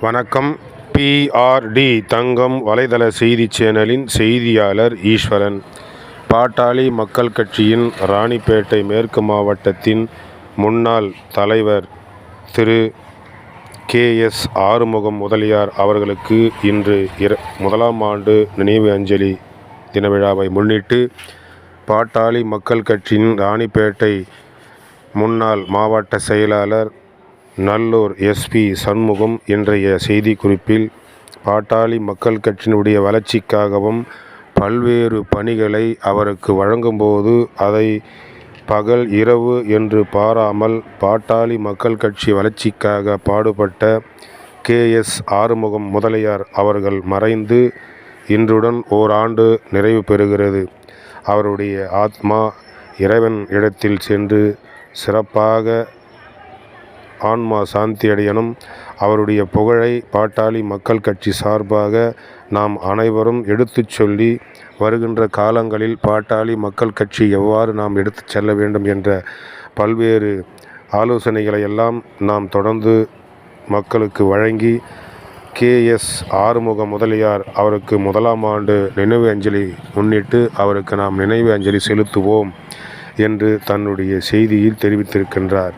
வணக்கம். பிஆர்டி தங்கம் வலைதள செய்தி சேனலின் செய்தியாளர் ஈஸ்வரன். பாட்டாளி மக்கள் கட்சியின் ராணிப்பேட்டை மேற்கு மாவட்டத்தின் முன்னாள் தலைவர் திரு. கே. எஸ். ஆறுமுகம் முதலியார் அவர்களுக்கு இன்று இர முதலாம் ஆண்டு நினைவு அஞ்சலி தின விழாவை முன்னிட்டு பாட்டாளி மக்கள் கட்சியின் ராணிப்பேட்டை முன்னாள் மாவட்ட செயலாளர் நல்லூர் எஸ்பி சண்முகம் இன்றைய செய்திக்குறிப்பில் பாட்டாளி மக்கள் கட்சியினுடைய வளர்ச்சிக்காகவும் பல்வேறு பணிகளை அவருக்கு வழங்கும்போது அதை பகல் இரவு என்று பாராமல் பாட்டாளி மக்கள் கட்சி வளர்ச்சிக்காக பாடுபட்ட கே எஸ் ஆறுமுகம் முதலியார் அவர்கள் மறைந்து இன்றுடன் ஓராண்டு நிறைவு பெறுகிறது. அவருடைய ஆத்மா இறைவன் இடத்தில் சென்று சிறப்பாக ஆன்மா சாந்தி அடையணும். அவருடைய புகழை பாட்டாளி மக்கள் கட்சி சார்பாக நாம் அனைவரும் எடுத்துச் சொல்லி வருகின்ற காலங்களில் பாட்டாளி மக்கள் கட்சி எவ்வாறு நாம் எடுத்து செல்ல வேண்டும் என்ற பல்வேறு ஆலோசனைகளை எல்லாம் நாம் தொடர்ந்து மக்களுக்கு வழங்கி கே எஸ் ஆறுமுக முதலியார் அவருக்கு முதலாம் ஆண்டு நினைவு அஞ்சலி முன்னிட்டு அவருக்கு நாம் நினைவு அஞ்சலி செலுத்துவோம் என்று தன்னுடைய செய்தியில் தெரிவித்திருக்கின்றார்.